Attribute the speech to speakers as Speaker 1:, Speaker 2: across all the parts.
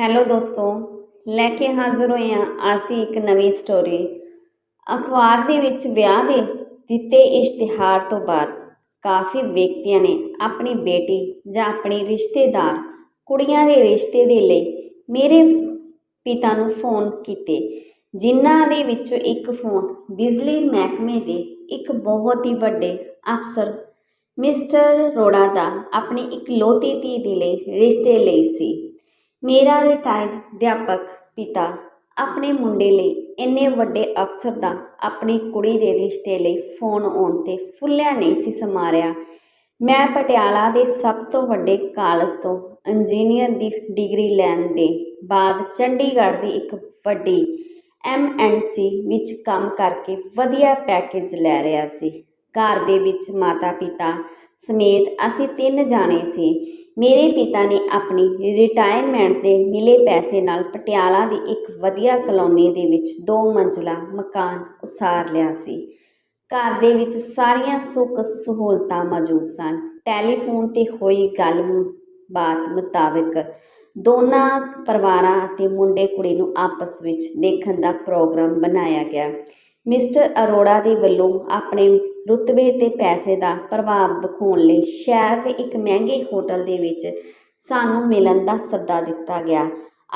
Speaker 1: Hello ਦੋਸਤੋ, ਲੈ ਕੇ ਹਾਜ਼ਰ ਹੋਏ ਹਾਂ ਅੱਜ ਦੀ ਇੱਕ ਨਵੀਂ ਸਟੋਰੀ ਅਖਬਾਰ ਦੇ ਵਿੱਚ ਵਿਆਹ ਦੇ ਦਿੱਤੇ ਇਸ਼ਤਿਹਾਰ ਤੋਂ ਬਾਅਦ ਕਾਫੀ ਵਿਅਕਤੀਆਂ ਨੇ ਆਪਣੀ ਬੇਟੀ ਜਾਂ ਆਪਣੇ ਰਿਸ਼ਤੇਦਾਰ, ਕੁੜੀਆਂ ਦੇ ਰਿਸ਼ਤੇ ਦੇ ਲਈ ਮੇਰੇ ਪਿਤਾ ਨੂੰ ਫੋਨ ਕੀਤੇ, ਜਿਨ੍ਹਾਂ ਦੇ ਵਿੱਚੋਂ ਇੱਕ ਫੋਨ ਬਿਜਲੀ ਮਹਿਕਮੇ ਦੇ ਇੱਕ ਬਹੁਤ ਹੀ ਵੱਡੇ ਅਫਸਰ ਮਿਸਟਰ ਰੋੜਾ ਦਾ ਆਪਣੀ ਇਕਲੌਤੀ ਧੀ ਦੇ ਲਈ ਰਿਸ਼ਤੇ ਲਈ ਸੀ। ਮੇਰਾ ਰਿਟਾਇਰਡ ਅਧਿਆਪਕ ਪਿਤਾ ਆਪਣੇ ਮੁੰਡੇ ਲਈ ਇੰਨੇ ਵੱਡੇ ਅਫਸਰ ਦਾ ਆਪਣੀ ਕੁੜੀ ਦੇ ਰਿਸ਼ਤੇ ਲਈ ਫੋਨ ਆਉਣ ਤੇ ਫੁੱਲਿਆ ਨਹੀਂ ਸੀ ਸਮਾਰਿਆ। ਮੈਂ ਪਟਿਆਲਾ ਦੇ ਸਭ ਤੋਂ ਵੱਡੇ ਕਾਲਜ ਤੋਂ ਇੰਜੀਨੀਅਰ ਦੀ ਡਿਗਰੀ ਲੈਣ ਦੇ ਬਾਅਦ ਚੰਡੀਗੜ੍ਹ ਦੀ ਇੱਕ ਵੱਡੀ ਐਮਐਨਸੀ ਵਿੱਚ ਕੰਮ ਕਰਕੇ ਵਧੀਆ ਪੈਕੇਜ ਲੈ ਰਿਹਾ ਸੀ। ਘਰ ਦੇ ਵਿੱਚ ਮਾਤਾ ਪਿਤਾ ਸਮੇਤ ਅਸੀਂ ਤਿੰਨ ਜਾਣੇ ਸੀ। ਮੇਰੇ ਪਿਤਾ ਨੇ ਆਪਣੀ ਰਿਟਾਇਰਮੈਂਟ ਦੇ ਮਿਲੇ ਪੈਸੇ ਨਾਲ ਪਟਿਆਲਾ ਦੀ ਇੱਕ ਵਧੀਆ ਕਲੋਨੀ ਦੇ ਵਿੱਚ ਦੋ ਮੰਜ਼ਲਾ ਮਕਾਨ ਉਸਾਰ ਲਿਆ ਸੀ। ਘਰ ਦੇ ਵਿੱਚ ਸਾਰੀਆਂ ਸੁੱਖ ਸਹੂਲਤਾਂ ਮੌਜੂਦ ਸਨ। ਟੈਲੀਫੋਨ ਤੇ ਹੋਈ ਗੱਲ ਬਾਤ ਮੁਤਾਬਕ ਦੋਨਾਂ ਪਰਿਵਾਰਾਂ ਅਤੇ ਮੁੰਡੇ ਕੁੜੀ ਨੂੰ ਆਪਸ ਵਿੱਚ ਦੇਖਣ ਦਾ ਪ੍ਰੋਗਰਾਮ ਬਣਾਇਆ ਗਿਆ। ਮਿਸਟਰ ਅਰੋੜਾ ਦੇ ਵੱਲੋਂ ਆਪਣੇ ਰੁਤਬੇ ਤੇ ਪੈਸੇ ਦਾ ਪ੍ਰਭਾਵ ਵਿਖਾਉਣ ਲਈ ਸ਼ਹਿਰ ਦੇ ਇੱਕ ਮਹਿੰਗੇ ਹੋਟਲ ਦੇ ਵਿੱਚ ਸਾਨੂੰ ਮਿਲਣ ਦਾ ਸੱਦਾ ਦਿੱਤਾ ਗਿਆ।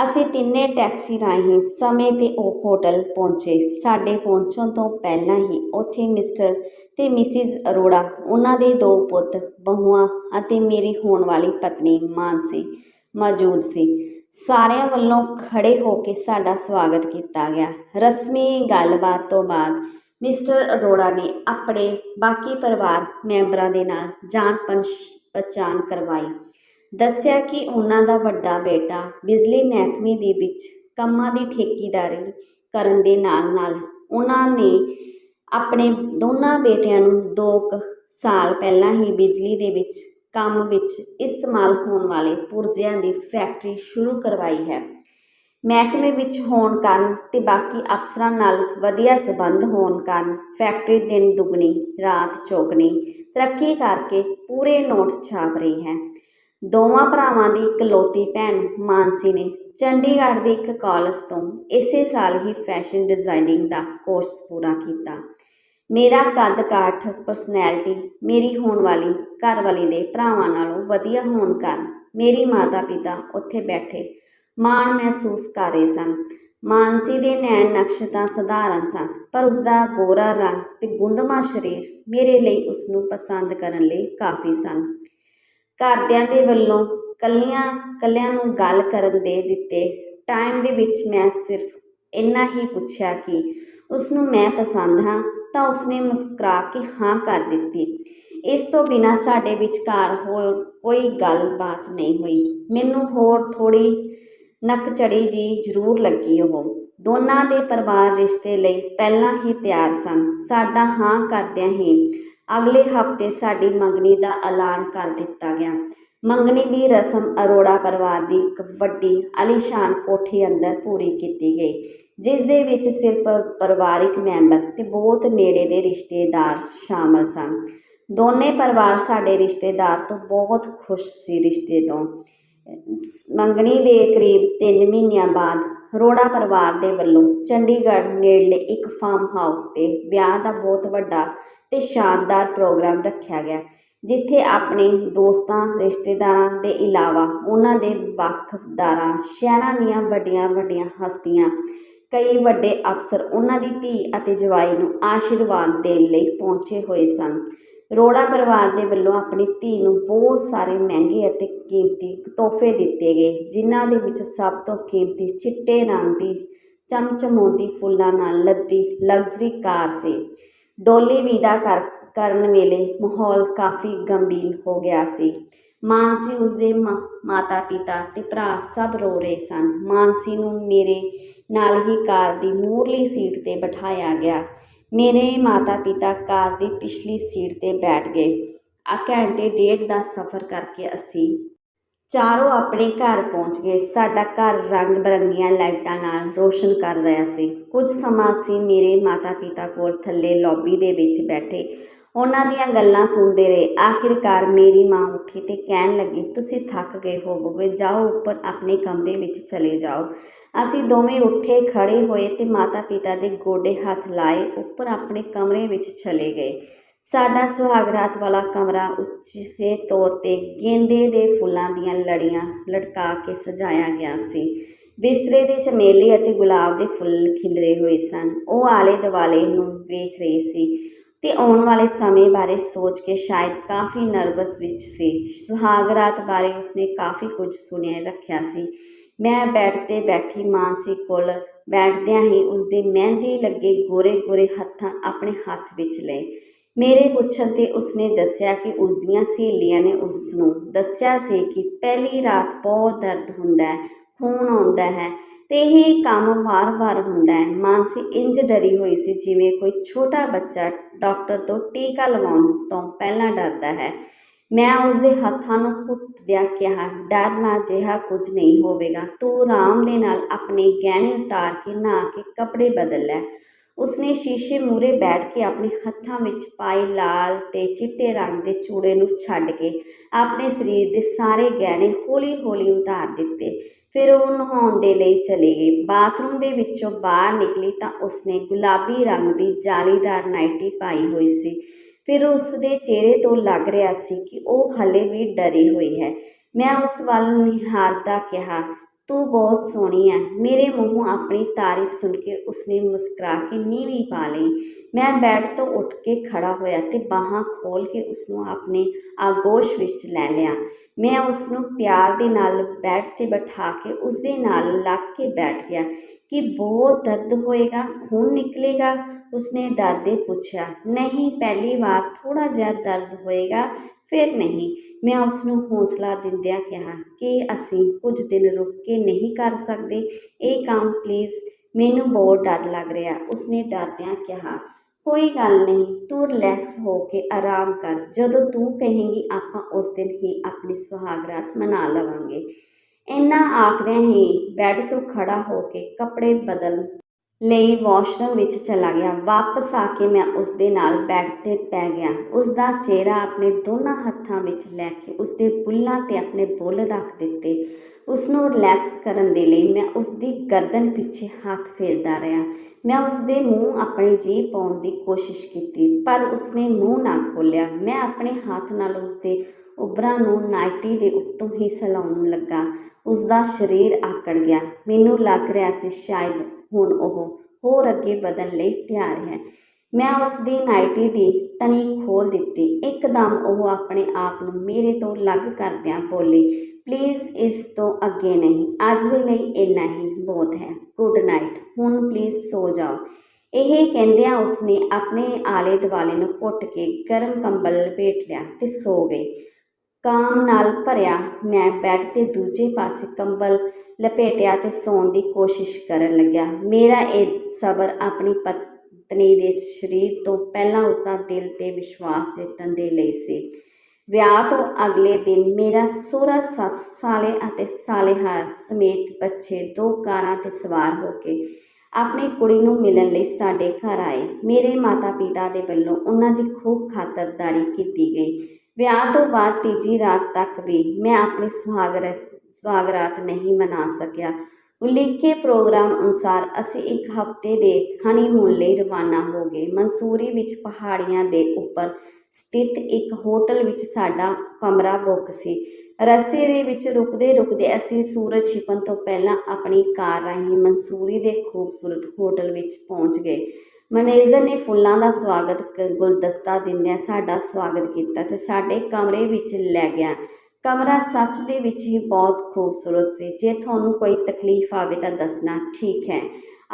Speaker 1: ਅਸੀਂ ਤਿੰਨੇ ਟੈਕਸੀ ਰਾਹੀਂ ਸਮੇਂ ਤੇ ਉਹ ਹੋਟਲ ਪਹੁੰਚੇ। ਸਾਡੇ ਪਹੁੰਚਣ ਤੋਂ ਪਹਿਲਾਂ ਹੀ ਉੱਥੇ ਮਿਸਟਰ ਤੇ ਮਿਸਿਸ ਅਰੋੜਾ, ਉਹਨਾਂ ਦੇ ਦੋ ਪੁੱਤ, ਬਹੂਆਂ ਅਤੇ ਮੇਰੀ ਹੋਣ ਵਾਲੀ ਪਤਨੀ ਮਾਨਸੀ ਮੌਜੂਦ ਸੀ। ਸਾਰਿਆਂ ਵੱਲੋਂ ਖੜੇ ਹੋ ਕੇ ਸਾਡਾ ਸਵਾਗਤ ਕੀਤਾ ਗਿਆ। ਰਸਮੀ ਗੱਲਬਾਤ ਤੋਂ ਬਾਅਦ ਮਿਸਟਰ ਅਰੋੜਾ ਨੇ ਆਪਣੇ ਬਾਕੀ ਪਰਿਵਾਰ ਮੈਂਬਰਾਂ ਦੇ ਨਾਲ ਜਾਣ ਪਛਾਣ ਕਰਵਾਈ। ਦੱਸਿਆ ਕਿ ਉਹਨਾਂ ਦਾ ਵੱਡਾ ਬੇਟਾ ਬਿਜਲੀ ਮਹਿਕਮੇ ਦੇ ਵਿੱਚ ਕੰਮਾਂ ਦੀ ਠੇਕੇਦਾਰੀ ਕਰਨ ਦੇ ਨਾਲ ਨਾਲ ਉਹਨਾਂ ਨੇ ਆਪਣੇ ਦੋਨਾਂ ਬੇਟਿਆਂ ਨੂੰ 2 ਸਾਲ ਪਹਿਲਾਂ ਹੀ ਬਿਜਲੀ ਦੇ ਵਿੱਚ ਕੰਮ ਵਿੱਚ ਇਸਤੇਮਾਲ ਹੋਣ ਵਾਲੇ ਪੁਰਜ਼ਿਆਂ ਦੀ ਫੈਕਟਰੀ ਸ਼ੁਰੂ ਕਰਵਾਈ ਹੈ। ਮਹਿਕਮੇ ਵਿੱਚ ਹੋਣ ਕਾਰਨ ਤੇ ਬਾਕੀ ਅਫਸਰਾਂ ਨਾਲ ਵਧੀਆ ਸਬੰਧ ਹੋਣ ਕਾਰਨ ਫੈਕਟਰੀ ਦਿਨ ਦੁਗਣੀ, ਰਾਤ ਚੌਗਣੀ, ਤਰੱਕੀ ਕਰਕੇ ਪੂਰੇ ਨੋਟ ਛਾਪ ਰਹੀ ਹੈ। ਦੋਵਾਂ ਭਰਾਵਾਂ ਦੀ ਇਕਲੌਤੀ ਭੈਣ ਮਾਨਸੀ ਨੇ ਚੰਡੀਗੜ੍ਹ ਦੇ ਇੱਕ ਕਾਲਜ ਤੋਂ ਇਸੇ ਸਾਲ ਹੀ ਫੈਸ਼ਨ ਡਿਜ਼ਾਈਨਿੰਗ ਦਾ ਕੋਰਸ ਪੂਰਾ ਕੀਤਾ। ਮੇਰਾ ਕੱਦ ਕਾਠ ਪਰਸਨੈਲਿਟੀ ਮੇਰੀ ਹੋਣ ਵਾਲੀ ਘਰਵਾਲੀ ਦੇ ਭਰਾਵਾਂ ਨਾਲੋਂ ਵਧੀਆ ਹੋਣ ਕਾਰਨ ਮੇਰੀ ਮਾਤਾ ਪਿਤਾ ਉੱਥੇ ਬੈਠੇ ਮਾਣ ਮਹਿਸੂਸ ਕਰ ਰਹੇ ਸਨ। ਮਾਨਸੀ ਦੇ ਨੈਣ ਨਕਸ਼ ਤਾਂ ਸਧਾਰਨ ਸਨ, ਪਰ ਉਸ ਦਾ ਗੋਰਾ ਰੰਗ ਤੇ ਗੁੰਦਮਾ ਸਰੀਰ ਮੇਰੇ ਲਈ ਉਸ ਨੂੰ ਪਸੰਦ ਕਰਨ ਲਈ ਕਾਫੀ ਸਨ। ਘਰਦਿਆਂ ਦੇ ਵੱਲੋਂ ਕੱਲੀਆਂ, ਕੱਲਿਆਂ ਨੂੰ ਗੱਲ ਕਰਨ ਦੇ ਦਿੱਤੇ ਟਾਈਮ ਦੇ ਵਿੱਚ ਮੈਂ ਸਿਰਫ ਇੰਨਾ ਹੀ ਪੁੱਛਿਆ ਕਿ ਉਸ ਨੂੰ ਮੈਂ ਪਸੰਦ ਹਾਂ ਤਾਂ ਉਸਨੇ ਮੁਸਕਰਾ ਕੇ ਹਾਂ ਕਰ ਦਿੱਤੀ। ਇਸ ਤੋਂ ਬਿਨਾ ਸਾਡੇ ਵਿਚਕਾਰ ਹੋਰ ਕੋਈ ਗੱਲਬਾਤ ਨਹੀਂ ਹੋਈ। ਮੈਨੂੰ ਹੋਰ ਥੋੜੀ ਨੱਕ ਚੜੀ ਜੀ ਜ਼ਰੂਰ ਲੱਗੀ ਉਹ। ਦੋਨਾਂ ਦੇ ਪਰਿਵਾਰ ਰਿਸ਼ਤੇ ਲਈ ਪਹਿਲਾਂ ਹੀ ਤਿਆਰ ਸਨ। ਸਾਡਾ ਹਾਂ ਕਰਦਿਆਂ ਹੀ ਅਗਲੇ ਹਫ਼ਤੇ ਸਾਡੀ ਮੰਗਣੀ ਦਾ ਐਲਾਨ ਕਰ ਦਿੱਤਾ ਗਿਆ। ਮੰਗਣੀ ਦੀ ਰਸਮ ਅਰੋੜਾ ਪਰਿਵਾਰ ਦੀ ਇੱਕ ਵੱਡੀ ਅਲੀਸ਼ਾਨ ਕੋਠੀ ਅੰਦਰ ਪੂਰੀ ਕੀਤੀ ਗਈ, ਜਿਸ ਦੇ ਵਿੱਚ ਸਿਰਫ ਪਰਿਵਾਰਿਕ ਮੈਂਬਰ ਤੇ ਬਹੁਤ ਨੇੜੇ ਦੇ ਰਿਸ਼ਤੇਦਾਰ ਸ਼ਾਮਲ ਸਨ। ਦੋਨੇ ਪਰਿਵਾਰ ਸਾਡੇ ਰਿਸ਼ਤੇਦਾਰ ਤੋਂ ਬਹੁਤ ਖੁਸ਼ ਸੀ ਰਿਸ਼ਤੇ ਤੋਂ। ਮੰਗਣੀ ਦੇ ਕਰੀਬ 3 ਮਹੀਨਿਆਂ ਬਾਅਦ ਰੋੜਾ ਪਰਿਵਾਰ ਦੇ ਵੱਲੋਂ ਚੰਡੀਗੜ੍ਹ ਨੇੜਲੇ ਇੱਕ ਫਾਰਮ ਹਾਊਸ ਤੇ ਵਿਆਹ ਦਾ ਬਹੁਤ ਵੱਡਾ ਤੇ ਸ਼ਾਨਦਾਰ ਪ੍ਰੋਗਰਾਮ ਰੱਖਿਆ ਗਿਆ। ਜਿੱਥੇ ਆਪਣੇ ਦੋਸਤਾਂ, ਰਿਸ਼ਤੇਦਾਰਾਂ ਦੇ ਇਲਾਵਾ ਉਹਨਾਂ ਦੇ ਵਕਫਦਾਰਾਂ ਸ਼ਹਿਰਾਂ ਦੀਆਂ ਵੱਡੀਆਂ ਵੱਡੀਆਂ ਹਸਤੀਆਂ, ਕਈ ਵੱਡੇ ਅਫਸਰ ਉਹਨਾਂ ਦੀ ਧੀ ਅਤੇ ਜਵਾਈ ਨੂੰ ਆਸ਼ੀਰਵਾਦ ਦੇਣ ਲਈ ਪਹੁੰਚੇ ਹੋਏ ਸਨ। ਰੋੜਾ ਪਰਿਵਾਰ ਦੇ ਵੱਲੋਂ ਆਪਣੀ ਧੀ ਨੂੰ ਬਹੁਤ ਸਾਰੇ ਮਹਿੰਗੇ ਅਤੇ ਕੀਮਤੀ ਤੋਹਫੇ ਦਿੱਤੇ ਗਏ, ਜਿਨ੍ਹਾਂ ਦੇ ਵਿੱਚ ਸਭ ਤੋਂ ਕੀਮਤੀ ਚਿੱਟੇ ਰੰਗ ਦੀ ਚਮਚਮਾਉਂਦੀ ਫੁੱਲਾਂ ਨਾਲ ਲੱਦੀ ਲਗਜ਼ਰੀ ਕਾਰ ਸੀ। ਡੋਲੀ ਵਿਦਾ ਕਰ ਕਰਨ ਵੇਲੇ ਮਾਹੌਲ ਕਾਫੀ ਗੰਭੀਰ ਹੋ ਗਿਆ ਸੀ। ਮਾਨਸੀ ਉਸਦੇ ਮਾਤਾ ਪਿਤਾ ਤੇ ਭਰਾ ਸਭ ਰੋ ਰਹੇ ਸਨ। ਮਾਨਸੀ ਨੂੰ ਮੇਰੇ ਨਾਲ ਹੀ ਕਾਰ ਦੀ ਮੂਰਲੀ ਸੀਟ ਤੇ ਬਿਠਾਇਆ ਗਿਆ। ਮੇਰੇ ਮਾਤਾ ਪਿਤਾ ਕਾਰ ਦੀ ਪਿਛਲੀ ਸੀਟ ਤੇ ਬੈਠ ਗਏ। ਆ ਘੰਟੇ ਡੇਢ ਦਾ ਸਫ਼ਰ ਕਰਕੇ ਅਸੀਂ ਚਾਰੋਂ ਆਪਣੇ ਘਰ ਪਹੁੰਚ ਗਏ। ਸਾਡਾ ਘਰ ਰੰਗ ਬਰੰਗੀਆਂ ਲਾਈਟਾਂ ਨਾਲ ਰੋਸ਼ਨ ਕਰ ਰਿਹਾ ਸੀ। ਕੁਝ ਸਮਾਂ ਅਸੀਂ ਮੇਰੇ ਮਾਤਾ ਪਿਤਾ ਕੋਲ ਥੱਲੇ ਲੌਬੀ ਦੇ ਵਿੱਚ ਬੈਠੇ ਉਹਨਾਂ ਦੀਆਂ ਗੱਲਾਂ ਸੁਣਦੇ ਰਹੇ। ਆਖਿਰਕਾਰ ਮੇਰੀ ਮਾਂ ਉੱਠੀ ਤੇ ਕਹਿਣ ਲੱਗੀ, ਤੁਸੀਂ ਥੱਕ ਗਏ ਹੋਵੋਗੇ, ਜਾਓ ਉੱਪਰ ਆਪਣੇ ਕਮਰੇ ਵਿੱਚ ਚਲੇ ਜਾਓ। ਅਸੀਂ ਦੋਵੇਂ ਉੱਠੇ ਖੜੇ ਹੋਏ ਤੇ ਮਾਤਾ ਪਿਤਾ ਦੇ ਗੋਡੇ ਹੱਥ ਲਾਏ, ਉੱਪਰ ਆਪਣੇ ਕਮਰੇ ਵਿੱਚ ਚਲੇ ਗਏ। ਸਾਡਾ ਸੁਹਾਗਰਾਤ ਵਾਲਾ ਕਮਰਾ ਉੱਚੇ ਤੌਰ ਤੇ ਗੇਂਦੇ ਦੇ ਫੁੱਲਾਂ ਦੀਆਂ ਲੜੀਆਂ ਲਟਕਾ ਕੇ ਸਜਾਇਆ ਗਿਆ ਸੀ। ਬਿਸਤਰੇ ਦੇ ਚਮੇਲੀ ਅਤੇ ਗੁਲਾਬ ਦੇ ਫੁੱਲ ਖਿਲਰੇ ਹੋਏ ਸਨ। ਉਹ ਆਲੇ ਦੁਆਲੇ ਨੂੰ ਵੇਖ ਰਹੀ ਸੀ। ਤੇ ਆਉਣ ਵਾਲੇ ਸਮੇਂ ਬਾਰੇ ਸੋਚ ਕੇ ਸ਼ਾਇਦ ਕਾਫੀ ਨਰਵਸ ਵਿੱਚ ਸੀ। ਸੁਹਾਗਰਾਤ ਬਾਰੇ ਉਸਨੇ ਕਾਫੀ ਕੁਝ ਸੁਣਿਆ, ਰੱਖਿਆ ਸੀ। ਮੈਂ ਬੈੱਡ ਤੇ ਬੈਠੀ ਮਾਨਸੀ ਕੋਲ ਬੈਠਦਿਆਂ ਹੀ ਉਸਦੇ ਮਹਿੰਦੀ ਲੱਗੇ ਗੋਰੇ ਗੋਰੇ ਹੱਥਾਂ ਆਪਣੇ ਹੱਥ ਵਿੱਚ ਲਏ। ਮੇਰੇ ਪੁੱਛਣ ਤੇ ਉਸਨੇ ਦੱਸਿਆ ਕਿ ਉਸਦੀਆਂ ਸਹੇਲੀਆਂ ਨੇ ਉਸ ਨੂੰ ਦੱਸਿਆ ਸੀ ਕਿ ਪਹਿਲੀ ਰਾਤ ਬਹੁਤ ਦਰਦ ਹੁੰਦਾ ਹੈ, ਖੂਨ ਆਉਂਦਾ ਹੈ। ਤੇ ਇਹ ਕੰਮ ਵਾਰ-ਵਾਰ ਹੁੰਦਾ ਹੈ। ਮਾਨਸੀ ਇੰਜ ਡਰੀ ਹੋਈ ਸੀ ਜਿਵੇਂ ਕੋਈ ਛੋਟਾ ਬੱਚਾ ਡਾਕਟਰ ਤੋਂ ਟੀਕਾ ਲਵਾਉਣ ਤੋਂ ਪਹਿਲਾਂ ਡਰਦਾ ਹੈ। ਮੈਂ ਉਸਦੇ ਹੱਥਾਂ ਨੂੰ ਕੁੱਟਦਿਆਂ ਕਿਹਾ ਡਰਨਾ ਜਿਹਾ ਕੁਝ ਨਹੀਂ ਹੋਵੇਗਾ। ਤੂੰ ਆਰਾਮ ਦੇ ਨਾਲ ਆਪਣੇ ਗਹਿਣੇ ਉਤਾਰ ਕੇ ਨਹਾ ਕੇ ਕੱਪੜੇ ਬਦਲ ਲੈ। ਉਸਨੇ ਸ਼ੀਸ਼ੇ ਮੂਰੇ ਬੈਠ ਕੇ ਆਪਣੇ ਹੱਥਾਂ ਵਿੱਚ ਪਾਏ ਲਾਲ ਤੇ ਚਿੱਟੇ ਰੰਗ ਦੇ ਚੂੜੇ ਨੂੰ ਛੱਡ ਕੇ ਆਪਣੇ ਸਰੀਰ ਦੇ ਸਾਰੇ ਗਹਿਣੇ ਹੌਲੀ-ਹੌਲੀ ਉਤਾਰ ਦਿੱਤੇ। ਫਿਰ ਉਹ ਨਹਾਉਣ ਦੇ ਲਈ ਚਲੀ ਗਈ ਬਾਥਰੂਮ ਦੇ ਵਿੱਚੋਂ ਬਾਹਰ ਨਿਕਲੀ ਤਾਂ ਉਸਨੇ ਗੁਲਾਬੀ ਰੰਗ ਦੀ ਜਾਲੀਦਾਰ ਨਾਈਟੀ ਪਾਈ ਹੋਈ ਸੀ। ਫਿਰ ਉਸ ਦੇ ਚਿਹਰੇ ਤੋਂ ਲੱਗ ਰਿਹਾ ਸੀ ਕਿ ਉਹ ਹਲੇ ਵੀ ਡਰੀ ਹੋਈ ਹੈ। ਮੈਂ ਉਸ ਵੱਲ ਨਿਹਾਰਦਾ ਕਿਹਾ ਤੂੰ ਬਹੁਤ ਸੋਹਣੀ ਹੈ ਮੇਰੇ ਮੂੰਹੋਂ ਆਪਣੀ ਤਾਰੀਫ ਸੁਣ ਕੇ ਉਸਨੇ ਮੁਸਕਰਾ ਕੇ ਨੀਵੀਂ ਪਾ ਲਈ। ਮੈਂ ਬੈੱਡ ਤੋਂ ਉੱਠ ਕੇ ਖੜਾ ਹੋਇਆ ਤੇ ਬਾਹਾਂ ਖੋਲ ਕੇ ਉਸ ਨੂੰ ਆਪਣੇ ਆਗੋਸ਼ ਵਿੱਚ ਲੈ ਲਿਆ। ਮੈਂ ਉਸ ਨੂੰ ਪਿਆਰ ਦੇ ਨਾਲ ਬੈੱਡ ਤੇ ਬਿਠਾ ਕੇ ਉਸ ਦੇ ਨਾਲ ਲੱਗ ਕੇ ਬੈਠ ਗਿਆ ਕਿ ਬਹੁਤ ਦਰਦ ਹੋਏਗਾ, ਖੂਨ ਨਿਕਲੇਗਾ। ਉਸਨੇ ਡਰਦੇ ਪੁੱਛਿਆ, ਨਹੀਂ, ਪਹਿਲੀ ਵਾਰ ਥੋੜਾ ਜਿਹਾ ਦਰਦ ਹੋਏਗਾ ਫਿਰ ਨਹੀਂ, ਮੈਂ ਉਸ ਨੂੰ ਹੌਸਲਾ ਦਿੰਦਿਆਂ ਕਿਹਾ ਕਿ ਅਸੀਂ ਕੁਝ ਦਿਨ ਰੁਕ ਕੇ ਨਹੀਂ ਕਰ ਸਕਦੇ। ਇਹ ਕੰਮ ਪਲੀਜ਼ ਮੈਨੂੰ ਬਹੁਤ ਡਰ ਲੱਗ ਰਿਹਾ। ਉਸਨੇ ਡਰਦਿਆਂ ਕਿਹਾ, ਕੋਈ ਗੱਲ ਨਹੀਂ, ਤੂੰ ਰਿਲੈਕਸ ਹੋ ਕੇ ਆਰਾਮ ਕਰ। ਜਦੋਂ ਤੂੰ ਕਹੇਂਗੀ, ਆਪਾਂ ਉਸ ਦਿਨ ਹੀ ਆਪਣੀ ਸੁਹਾਗਰਾਤ ਮਨਾ ਲਵਾਂਗੇ। ਇੰਨਾ ਆਖਦਿਆਂ ਹੀ ਬੈੱਡ ਤੋਂ ਖੜਾ ਹੋ ਕੇ ਕੱਪੜੇ ਬਦਲ ਲਈ ਵਾਸ਼ਰੂਮ ਵਿੱਚ ਚਲਾ ਗਿਆ। ਵਾਪਸ ਆ ਕੇ ਮੈਂ ਉਸ ਦੇ ਨਾਲ ਬੈੱਡ ਤੇ ਪੈ ਗਿਆ। ਉਸ ਦਾ ਚਿਹਰਾ ਆਪਣੇ ਦੋਨਾਂ ਹੱਥਾਂ ਵਿੱਚ ਲੈ ਕੇ ਉਸ ਦੇ ਬੁੱਲਾਂ ਤੇ ਆਪਣੇ ਬੁੱਲ ਰੱਖ ਦਿੱਤੇ। ਉਸ ਨੂੰ ਰਿਲੈਕਸ ਕਰਨ ਦੇ ਲਈ ਮੈਂ ਉਸ ਦੀ ਗਰਦਨ ਪਿੱਛੇ ਹੱਥ ਫੇਰਦਾ ਰਿਹਾ। ਮੈਂ ਉਸ ਦੇ ਮੂੰਹ ਆਪਣੀ ਜੀਭ ਪਾਉਣ ਦੀ ਕੋਸ਼ਿਸ਼ ਕੀਤੀ, ਪਰ ਉਸਨੇ ਮੂੰਹ ਨਾ ਖੋਲ੍ਹਿਆ। ਮੈਂ ਆਪਣੇ ਹੱਥ ਨਾਲ ਉਸ ਦੇ ਉਬਰਾਂ ਨੂੰ ਨਾਈਟੀ ਦੇ ਉੱਤੋਂ ਹੀ ਸਲਾਉਣ ਲੱਗਾ। ਉਸ ਦਾ ਸਰੀਰ ਆਕੜ ਗਿਆ। ਮੈਨੂੰ ਲੱਗ ਰਿਹਾ ਸੀ ਸ਼ਾਇਦ ਹੁਣ ਉਹ ਹੋਰ ਅੱਗੇ ਵਧਣ ਲਈ ਤਿਆਰ ਹੈ। ਮੈਂ ਉਸ ਦੀ ਨਾਈਟੀ ਦੀ ਤਣੀ ਖੋਲ ਦਿੱਤੀ। ਇੱਕਦਮ ਉਹ ਆਪਣੇ ਆਪ ਨੂੰ ਮੇਰੇ ਤੋਂ ਅਲੱਗ ਕਰਦਿਆਂ ਬੋਲੀ ਪਲੀਜ਼ ਇਸ ਤੋਂ ਅੱਗੇ ਨਹੀਂ। ਅੱਜ ਦੇ ਲਈ ਇੰਨਾ ਹੀ ਬਹੁਤ ਹੈ। ਗੁੱਡ ਨਾਈਟ ਹੁਣ ਪਲੀਜ਼ ਸੋ ਜਾਓ। ਇਹ ਕਹਿੰਦਿਆਂ ਉਸਨੇ ਆਪਣੇ ਆਲੇ ਦੁਆਲੇ ਨੂੰ ਘੁੱਟ ਕੇ ਗਰਮ ਕੰਬਲ ਲਪੇਟ ਲਿਆ ਤੇ ਸੋ ਗਈ। ਕਾਮ ਨਾਲ ਭਰਿਆ ਮੈਂ ਬੈੱਡ ਤੇ ਦੂਜੇ ਪਾਸੇ ਕੰਬਲ ਲਪੇਟਿਆ ਤੇ ਸੌਣ ਦੀ ਕੋਸ਼ਿਸ਼ ਕਰਨ ਲੱਗਿਆ। ਮੇਰਾ ਇਹ ਸਬਰ ਆਪਣੀ ਪਤਨੀ ਦੇ ਸਰੀਰ ਤੋਂ ਪਹਿਲਾਂ ਉਸ ਦਾ ਦਿਲ ਤੇ ਵਿਸ਼ਵਾਸ ਜਿੱਤਣ ਦੇ ਲਈ ਸੀ। ਵਿਆਹ ਤੋਂ ਅਗਲੇ ਦਿਨ ਮੇਰਾ ਸੋਹਰਾ ਸੱਸ ਸਾਲੇ ਅਤੇ ਸਾਲੇਹਾਰ ਸਮੇਤ ਬੱਚੇ ਦੋ ਕਾਰਾਂ ਤੇ ਸਵਾਰ ਹੋ ਕੇ ਆਪਣੀ ਕੁੜੀ ਨੂੰ ਮਿਲਣ ਲਈ ਸਾਡੇ ਘਰ ਆਏ। ਮੇਰੇ ਮਾਤਾ ਪਿਤਾ ਦੇ ਵੱਲੋਂ ਉਹਨਾਂ ਦੀ ਖੂਬ ਖਾਤਰਦਾਰੀ ਕੀਤੀ ਗਈ। ਵਿਆਹ ਤੋਂ ਬਾਅਦ ਤੀਜੀ ਰਾਤ ਤੱਕ ਵੀ ਮੈਂ ਆਪਣੀ ਸੁਹਾਗਰਤ ਸੁਹਾਗਰਾਤ ਨਹੀਂ ਮਨਾ ਸਕਿਆ। ਉਲੀਕੇ ਪ੍ਰੋਗਰਾਮ ਅਨੁਸਾਰ ਅਸੀਂ ਇੱਕ ਹਫ਼ਤੇ ਦੇ ਹਨੀਮੂਨ ਲਈ ਰਵਾਨਾ ਹੋ ਗਏ। ਮਨਸੂਰੀ ਵਿੱਚ ਪਹਾੜੀਆਂ ਦੇ ਉੱਪਰ ਸਥਿਤ ਇੱਕ ਹੋਟਲ ਵਿੱਚ ਸਾਡਾ ਕਮਰਾ ਬੁੱਕ ਸੀ। ਰਸਤੇ ਦੇ ਵਿੱਚ ਰੁਕਦੇ ਰੁਕਦੇ ਅਸੀਂ ਸੂਰਜ ਛਿਪਣ ਤੋਂ ਪਹਿਲਾਂ ਆਪਣੀ ਕਾਰ ਰਾਹੀਂ ਮਨਸੂਰੀ ਦੇ ਖੂਬਸੂਰਤ ਹੋਟਲ ਵਿੱਚ ਪਹੁੰਚ ਗਏ। ਮੈਨੇਜਰ ਨੇ ਫੁੱਲਾਂ ਦਾ ਸਵਾਗਤ ਗੁਲਦਸਤਾ ਦਿੰਦਿਆਂ ਸਾਡਾ ਸਵਾਗਤ ਕੀਤਾ ਤੇ ਸਾਡੇ ਕਮਰੇ ਵਿੱਚ ਲੈ ਗਿਆ। ਕਮਰਾ ਸੱਚ ਦੇ ਵਿੱਚ ਹੀ ਬਹੁਤ ਖੂਬਸੂਰਤ ਸੀ। ਜੇ ਤੁਹਾਨੂੰ ਕੋਈ ਤਕਲੀਫ ਆਵੇ ਤਾਂ ਦੱਸਣਾ, ਠੀਕ ਹੈ।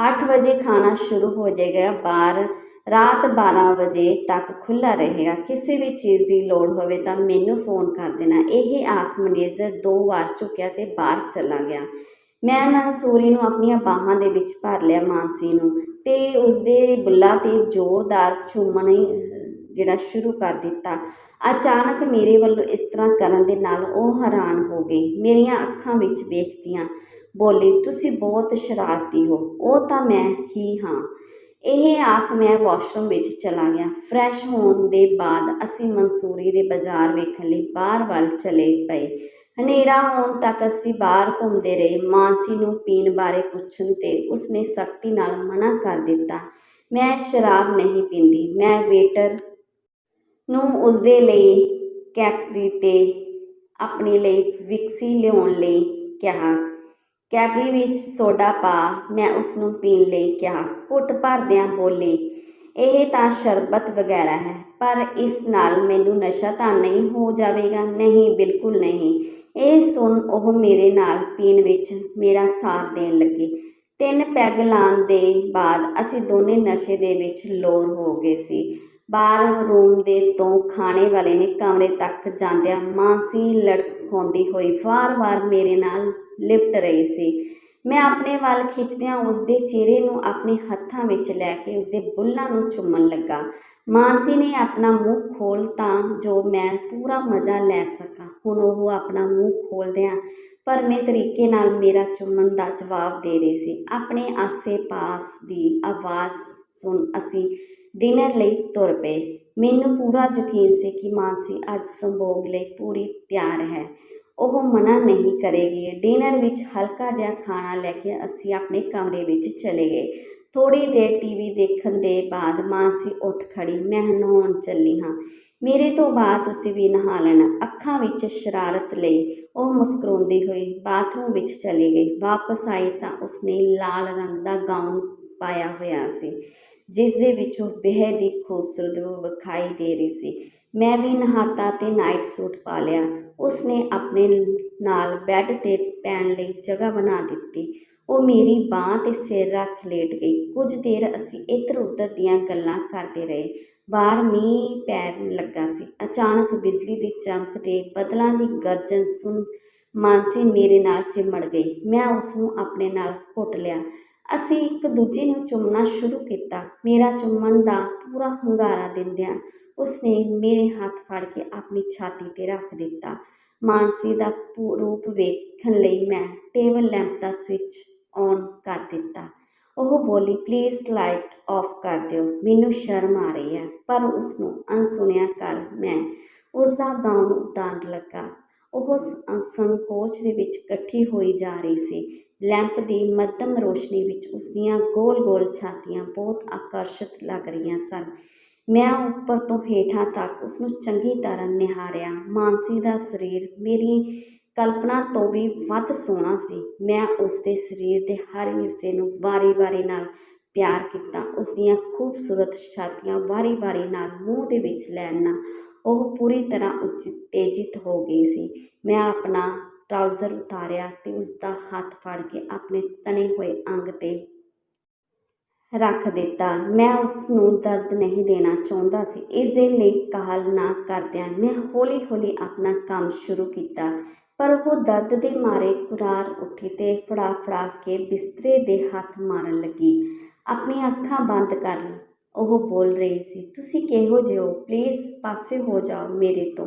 Speaker 1: 8 ਵਜੇ ਖਾਣਾ ਸ਼ੁਰੂ ਹੋ ਜਾਏਗਾ, ਬਾਰ, ਰਾਤ 12 ਵਜੇ ਤੱਕ ਖੁੱਲਾ ਰਹੇਗਾ। ਕਿਸੇ ਵੀ ਚੀਜ਼ ਦੀ ਲੋੜ ਹੋਵੇ ਤਾਂ ਮੈਨੂੰ ਫੋਨ ਕਰ ਦੇਣਾ। ਇਹ ਆਖ ਮੈਨੇਜਰ ਦੋ ਵਾਰ ਝੁਕਿਆ ਤੇ ਬਾਹਰ ਚਲਾ ਗਿਆ। ਮੈਂ ਮਨਸੂਰੀ ਨੂੰ ਆਪਣੀਆਂ ਬਾਹਾਂ ਦੇ ਵਿੱਚ ਭਰ ਲਿਆ ਮਾਨਸੀ ਨੂੰ ਤੇ ਉਸਦੇ ਬੁੱਲਾਂ ਤੇ ਜ਼ੋਰਦਾਰ ਚੁੰਮਣੇ ਜਿਹੜਾ ਸ਼ੁਰੂ ਕਰ ਦਿੱਤਾ। ਅਚਾਨਕ ਮੇਰੇ ਵੱਲੋਂ ਇਸ ਤਰ੍ਹਾਂ ਕਰਨ ਦੇ ਨਾਲ ਉਹ ਹੈਰਾਨ ਹੋ ਗਈ ਮੇਰੀਆਂ ਅੱਖਾਂ ਵਿੱਚ ਵੇਖਦਿਆਂ ਬੋਲੀ, ਤੁਸੀਂ ਬਹੁਤ ਸ਼ਰਾਰਤੀ ਹੋ। ਉਹ ਤਾਂ ਮੈਂ ਹੀ ਹਾਂ ਇਹ ਆਖ ਮੈਂ ਵਾਸ਼ਰੂਮ ਵਿੱਚ ਚਲਾ ਗਿਆ। ਫਰੈਸ਼ ਹੋਣ ਦੇ ਬਾਅਦ ਅਸੀਂ ਮਨਸੂਰੀ ਦੇ ਬਾਜ਼ਾਰ ਵੇਖਣ ਲਈ ਬਾਹਰ ਵੱਲ ਚਲੇ ਪਏ। ਹਨੇਰਾ ਹੋਣ ਤੱਕ ਅਸੀਂ ਬਾਹਰ ਘੁੰਮਦੇ ਰਹੇ। ਮਾਨਸੀ ਨੂੰ ਪੀਣ ਬਾਰੇ ਪੁੱਛਣ ਤੇ ਉਸਨੇ ਸਖਤੀ ਨਾਲ ਮਨਾ ਕਰ ਦਿੱਤਾ। ਮੈਂ ਸ਼ਰਾਬ ਨਹੀਂ ਪੀਂਦੀ। ਮੈਂ ਵੇਟਰ ਨੂੰ ਉਸਦੇ ਲਈ ਕੈਪਰੀ ਤੇ ਆਪਣੇ ਲਈ ਵਿਕਸੀ ਲਿਆਉਣ ਲਈ ਕਿਹਾ। ਕੈਪਰੀ ਵਿੱਚ ਸੋਡਾ ਪਾ ਮੈਂ ਉਸ ਨੂੰ ਪੀਣ ਲਈ ਕਿਹਾ। ਘੁੱਟ ਭਰਦਿਆਂ ਬੋਲੀ, ਇਹ ਤਾਂ ਸ਼ਰਬਤ ਵਗੈਰਾ ਹੈ, ਪਰ ਇਸ ਨਾਲ ਮੈਨੂੰ ਨਸ਼ਾ ਤਾਂ ਨਹੀਂ ਹੋ ਜਾਵੇਗਾ? ਨਹੀਂ, ਬਿਲਕੁਲ ਨਹੀਂ। ਇਹ ਸੁਣ ਉਹ ਮੇਰੇ ਨਾਲ ਪੀਣ ਵਿੱਚ ਮੇਰਾ ਸਾਥ ਦੇਣ ਲੱਗੀ। ਤਿੰਨ ਪੈਗ ਲਾਉਣ ਦੇ ਬਾਅਦ ਅਸੀਂ ਦੋਨੇ ਨਸ਼ੇ ਦੇ ਵਿੱਚ ਲੋਰ ਹੋ ਗਏ ਸੀ। ਬਾਹਰ ਰੂਮ ਦੇ ਤੋਂ ਖਾਣੇ ਵਾਲੇ ਨੇ ਕਮਰੇ ਤੱਕ ਜਾਂਦਿਆਂ ਮਾਂਸੀ ਲੜਖਾਉਂਦੀ ਹੋਈ ਵਾਰ-ਵਾਰ ਮੇਰੇ ਨਾਲ ਲਿਪਟ ਰਹੀ ਸੀ। ਮੈਂ ਆਪਣੇ ਵੱਲ ਖਿੱਚਦਿਆਂ ਉਸਦੇ ਚਿਹਰੇ ਨੂੰ ਆਪਣੇ ਹੱਥਾਂ ਵਿੱਚ ਲੈ ਕੇ ਉਸਦੇ ਬੁੱਲਾਂ ਨੂੰ ਚੁੰਮਣ ਲੱਗਾ। ਮਾਨਸੀ ਨੇ ਆਪਣਾ ਮੂੰਹ ਖੋਲ ਤਾਂ ਜੋ ਮੈਂ ਪੂਰਾ ਮਜ਼ਾ ਲੈ ਸਕਾਂ। ਹੁਣ ਉਹ ਆਪਣਾ ਮੂੰਹ ਖੋਲਦਿਆਂ ਭਰਵੇਂ ਤਰੀਕੇ ਨਾਲ ਮੇਰਾ ਚੁੰਮਣ ਦਾ ਜਵਾਬ ਦੇ ਰਹੀ ਸੀ। ਆਪਣੇ ਆਸੇ-ਪਾਸ ਦੀ ਆਵਾਜ਼ ਸੁਣ ਅਸੀਂ ਡਿਨਰ ਲਈ ਤੁਰ ਪਏ। ਮੈਨੂੰ ਪੂਰਾ ਯਕੀਨ ਸੀ ਕਿ ਮਾਨਸੀ ਅੱਜ ਸੰਭੋਗ ਲਈ ਪੂਰੀ ਤਿਆਰ ਹੈ। ਉਹ ਮਨਾ ਨਹੀਂ ਕਰੇਗੀ। ਡਿਨਰ ਵਿੱਚ ਹਲਕਾ ਜਿਹਾ ਖਾਣਾ ਲੈ ਕੇ ਅਸੀਂ ਆਪਣੇ ਕਮਰੇ ਵਿੱਚ ਚਲੇ ਗਏ। ਥੋੜੀ ਦੇਰ ਟੀਵੀ ਦੇਖਣ ਦੇ ਬਾਅਦ ਮਾਨਸੀ ਉੱਠ ਖੜੀ। ਮੈਂ ਨਹਾਉਣ ਚੱਲੀ ਹਾਂ। ਮੇਰੇ ਤੋਂ ਬਾਅਦ ਤੁਸੀਂ ਵੀ ਨਹਾ ਲੈਣਾ। ਅੱਖਾਂ ਵਿੱਚ ਸ਼ਰਾਰਤ ਲਈ ਉਹ ਮੁਸਕਰਾਉਂਦੀ ਹੋਈ ਬਾਥਰੂਮ ਵਿੱਚ ਚਲੀ ਗਈ। ਵਾਪਸ ਆਈ ਤਾਂ ਉਸਨੇ ਲਾਲ ਰੰਗ ਦਾ ਗਾਊਨ ਪਾਇਆ ਹੋਇਆ ਸੀ। ਜਿਸ ਦੇ ਵਿੱਚ ਉਹ ਬੇਹੱਦ ਹੀ ਖੂਬਸੂਰਤ ਵਿਖਾਈ ਦੇ ਰਹੀ ਸੀ। ਮੈਂ ਵੀ ਨਹਾਤਾ ਤੇ ਨਾਈਟ ਸੂਟ ਪਾ ਲਿਆ। ਉਸਨੇ ਆਪਣੇ ਨਾਲ ਬੈੱਡ ਤੇ ਪੈਣ ਲਈ ਜਗ੍ਹਾ ਬਣਾ ਦਿੱਤੀ। ਉਹ ਮੇਰੀ ਬਾਹ ਤੇ ਸਿਰ ਰੱਖ ਲੇਟ ਗਈ। ਕੁਝ ਦੇਰ ਅਸੀਂ ਇੱਧਰ ਉੱਧਰ ਦੀਆਂ ਗੱਲਾਂ ਕਰਦੇ ਰਹੇ। ਬਾਹਰ ਮੀਂਹ ਪੈਣ ਲੱਗਾ ਸੀ। ਅਚਾਨਕ ਬਿਜਲੀ ਦੀ ਚਮਕ ਤੇ ਬਦਲਾਂ ਦੀ ਗਰਜਨ ਸੁਣ ਮਾਨਸੀ ਮੇਰੇ ਨਾਲ ਚਿਮੜ ਗਈ। ਮੈਂ ਉਸ ਨੂੰ ਆਪਣੇ ਨਾਲ ਘੁੱਟ ਲਿਆ। ਅਸੀਂ ਇੱਕ ਦੂਜੇ ਨੂੰ ਚੁੰਮਣਾ ਸ਼ੁਰੂ ਕੀਤਾ। ਮੇਰਾ ਚੁੰਮਣ ਦਾ ਪੂਰਾ ਹੁੰਗਾਰਾ ਦਿੰਦਿਆਂ ਉਸਨੇ ਮੇਰੇ ਹੱਥ ਫੜ ਕੇ ਆਪਣੀ ਛਾਤੀ ਤੇ ਰੱਖ ਦਿੱਤਾ। ਮਾਨਸੀ ਦਾ ਰੂਪ ਵੇਖਣ ਲਈ ਮੈਂ ਟੇਬਲ ਲੈਂਪ ਦਾ ਸਵਿਚ ਔਨ ਕਰ ਦਿੱਤਾ। ਉਹ ਬੋਲੀ ਪਲੀਜ਼ ਲਾਈਟ ਆਫ ਕਰ ਦਿਓ। ਮੈਨੂੰ ਸ਼ਰਮ ਆ ਰਹੀ ਹੈ। ਪਰ ਉਸ ਨੂੰ ਅਣਸੁਣਿਆ ਕਰ ਮੈਂ ਉਸ ਦਾ ਗਾਉਨ ਉਤਾਰਨ ਲੱਗਾ। ਉਹ ਸੰਕੋਚ ਦੇ ਵਿੱਚ ਇਕੱਠੀ ਹੋਈ ਜਾ ਰਹੀ ਸੀ। ਲੈਂਪ ਦੀ ਮੱਧਮ ਰੋਸ਼ਨੀ ਵਿੱਚ ਉਸ ਦੀਆਂ ਗੋਲ-ਗੋਲ ਛਾਤੀਆਂ ਬਹੁਤ ਆਕਰਸ਼ਿਤ ਲੱਗ ਰਹੀਆਂ ਸਨ। ਮੈਂ ਉੱਪਰ ਤੋਂ ਹੇਠਾਂ ਤੱਕ ਉਸ ਨੂੰ ਚੰਗੀ ਤਰ੍ਹਾਂ ਨਿਹਾਰਿਆ। ਮਾਨਸੀ ਦਾ ਸਰੀਰ ਮੇਰੀ ਕਲਪਨਾ ਤੋਂ ਵੀ ਵੱਧ ਸੋਹਣਾ ਸੀ। ਮੈਂ ਉਸ ਦੇ ਸਰੀਰ ਦੇ ਹਰ ਹਿੱਸੇ ਨੂੰ ਵਾਰੀ-ਵਾਰੀ ਨਾਲ ਪਿਆਰ ਕੀਤਾ। ਉਸ ਦੀਆਂ ਖੂਬਸੂਰਤ ਛਾਤੀਆਂ ਵਾਰੀ-ਵਾਰੀ ਨਾਲ ਮੂੰਹ ਦੇ ਵਿੱਚ ਲੈਣਾ ਉਹ ਪੂਰੀ ਤਰ੍ਹਾਂ ਉਤੇਜਿਤ ਹੋ ਗਈ ਸੀ। ਮੈਂ ਆਪਣਾ ਟਰਾਊਜ਼ਰ ਉਤਾਰਿਆ ਤੇ ਉਸ ਦਾ ਹੱਥ ਫੜ ਕੇ ਆਪਣੇ ਤਣੇ ਹੋਏ ਅੰਗ ਤੇ ਰੱਖ ਦਿੱਤਾ। ਮੈਂ ਉਸ ਨੂੰ ਦਰਦ ਨਹੀਂ ਦੇਣਾ ਚਾਹੁੰਦਾ ਸੀ। ਇਸ ਦੇ ਲਈ ਕਾਹਲ ਨਾ ਕਰਦਿਆਂ ਮੈਂ ਹੌਲੀ-ਹੌਲੀ ਆਪਣਾ ਕੰਮ ਸ਼ੁਰੂ ਕੀਤਾ। ਪਰ ਉਹ ਦਰਦ ਦੇ ਮਾਰੇ ਕੁਰਾਰ ਉੱਠੀ ਤੇ ਫੜਾ-ਫੜਾ ਕੇ ਬਿਸਤਰੇ ਦੇ ਹੱਥ ਮਾਰਨ ਲੱਗੀ। ਆਪਣੀਆਂ ਅੱਖਾਂ ਬੰਦ ਕਰ ਉਹ ਬੋਲ ਰਹੀ ਸੀ, ਤੁਸੀਂ ਕਿਹੋ ਜਿਹੇ ਹੋ? ਪਲੀਜ਼ ਪਾਸੇ ਹੋ ਜਾਓ ਮੇਰੇ ਤੋਂ।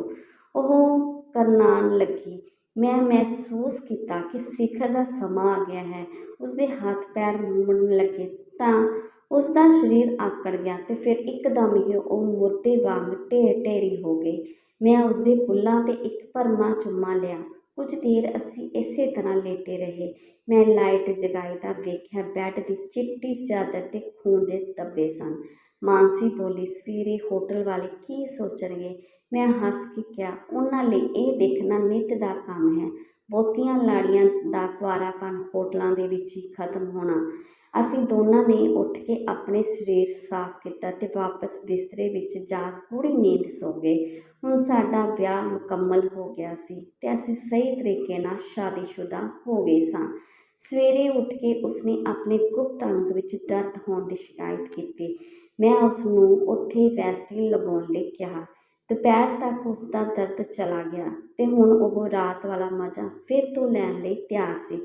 Speaker 1: ਉਹ ਕਰਨਾਣ ਲੱਗੀ। ਮੈਂ ਮਹਿਸੂਸ ਕੀਤਾ ਕਿ ਸਿਖਰ ਦਾ ਸਮਾਂ ਆ ਗਿਆ ਹੈ। ਉਸਦੇ ਹੱਥ ਪੈਰ ਮੁੜਨ ਲੱਗੇ ਤਾਂ ਉਸਦਾ ਸਰੀਰ ਆਕੜ ਗਿਆ ਤੇ ਫਿਰ ਇੱਕਦਮ ਹੀ ਉਹ ਮੁਰਦੇ ਵਾਂਗ ਢੇਰ ਢੇਰੀ ਹੋ ਗਈ। ਮੈਂ ਉਸਦੇ ਬੁੱਲਾਂ ਤੇ ਇੱਕ ਭਰਮਾ ਚੁੰਮਾ ਲਿਆ। ਕੁਝ ਦੇਰ ਅਸੀਂ ਇਸੇ ਤਰ੍ਹਾਂ ਲੇਟੇ ਰਹੇ। ਮੈਂ ਲਾਈਟ ਜਗਾਈ ਤਾਂ ਵੇਖਿਆ ਬੈੱਡ ਦੀ ਚਿੱਟੀ ਚਾਦਰ ਤੇ ਖੂਨ ਦੇ ਧੱਬੇ ਸਨ। ਮਾਨਸੀ ਬੋਲੀ, ਸਵੇਰੇ ਹੋਟਲ ਵਾਲੇ ਕੀ ਸੋਚਣਗੇ? ਮੈਂ ਹੱਸ ਕੇ ਕਿਹਾ, ਉਹਨਾਂ ਲਈ ਇਹ ਦੇਖਣਾ ਨਿੱਤ ਦਾ ਕੰਮ ਹੈ। ਬਹੁਤੀਆਂ ਲਾੜੀਆਂ ਦਾ ਕੁਆਰਾਪਨ ਹੋਟਲਾਂ ਦੇ ਵਿੱਚ ਹੀ ਖਤਮ ਹੋਣਾ। ਅਸੀਂ ਦੋਨਾਂ ਨੇ ਉੱਠ ਕੇ ਆਪਣੇ ਸਰੀਰ ਸਾਫ਼ ਕੀਤਾ ਤੇ ਵਾਪਸ ਬਿਸਤਰੇ ਵਿੱਚ ਜਾ ਗੂੜੀ ਨੀਂਦ ਸੌ ਗਏ। ਹੁਣ ਸਾਡਾ ਵਿਆਹ ਮੁਕੰਮਲ ਹੋ ਗਿਆ ਸੀ ਤੇ ਅਸੀਂ ਸਹੀ ਤਰੀਕੇ ਨਾਲ ਸ਼ਾਦੀशुदा ਹੋ ਗਏ ਸਾਂ। ਸਵੇਰੇ ਉੱਠ ਕੇ ਉਸਨੇ ਆਪਣੇ ਗੁਪਤ ਅੰਗ ਵਿੱਚ ਦਰਦ ਹੋਣ ਦੀ ਸ਼ਿਕਾਇਤ ਕੀਤੀ। ਮੈਂ ਉਸ ਨੂੰ ਉੱਥੇ ਵੈਸਲੀਨ ਲਗਾਉਣ ਲਈ ਕਿਹਾ। ਦੁਪਹਿਰ ਤੱਕ ਉਸ ਦਾ ਦਰਦ ਚਲਾ ਗਿਆ ਤੇ ਹੁਣ ਉਹ ਰਾਤ ਵਾਲਾ ਮਜ਼ਾ ਫਿਰ ਤੋਂ ਲੈਣ ਲਈ ਤਿਆਰ ਸੀ।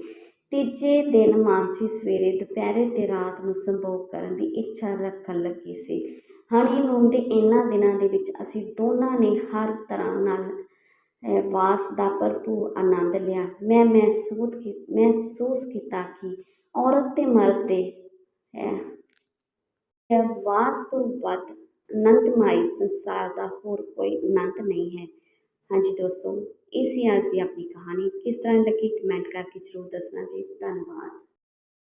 Speaker 1: ਤੀਜੇ ਦਿਨ ਮਾਨਸੀ ਸਵੇਰੇ ਦੁਪਹਿਰੇ ਤੇ ਰਾਤ ਨੂੰ ਸੰਭੋਗ ਕਰਨ ਦੀ ਇੱਛਾ ਰੱਖਣ ਲੱਗੀ ਸੀ। ਹਨੀਮੂਨ ਦੇ ਇਹਨਾਂ ਦਿਨਾਂ ਦੇ ਵਿੱਚ ਅਸੀਂ ਦੋਨਾਂ ਨੇ ਹਰ ਤਰ੍ਹਾਂ ਨਾਲ ਵਾਸ ਦਾ ਭਰਪੂਰ ਆਨੰਦ ਲਿਆ। ਮੈਂ ਮਹਿਸੂਸ ਕੀ ਮਹਿਸੂਸ ਕੀਤਾ ਕਿ ਔਰਤ ਤੇ ਮਰਦ ਦੇ ਅਹ, ਵਾਸ ਤੋਂ ਵੱਧ ਅਨੰਤਮਈ ਸੰਸਾਰ ਦਾ ਹੋਰ ਕੋਈ ਅਨੰਤ ਨਹੀਂ ਹੈ। ਹਾਂਜੀ ਦੋਸਤੋ, ਇਹ ਸੀ ਅੱਜ ਦੀ ਆਪਣੀ ਕਹਾਣੀ। ਕਿਸ ਤਰ੍ਹਾਂ ਲੱਗੀ ਕਮੈਂਟ ਕਰਕੇ ਜ਼ਰੂਰ ਦੱਸਣਾ ਜੀ। ਧੰਨਵਾਦ।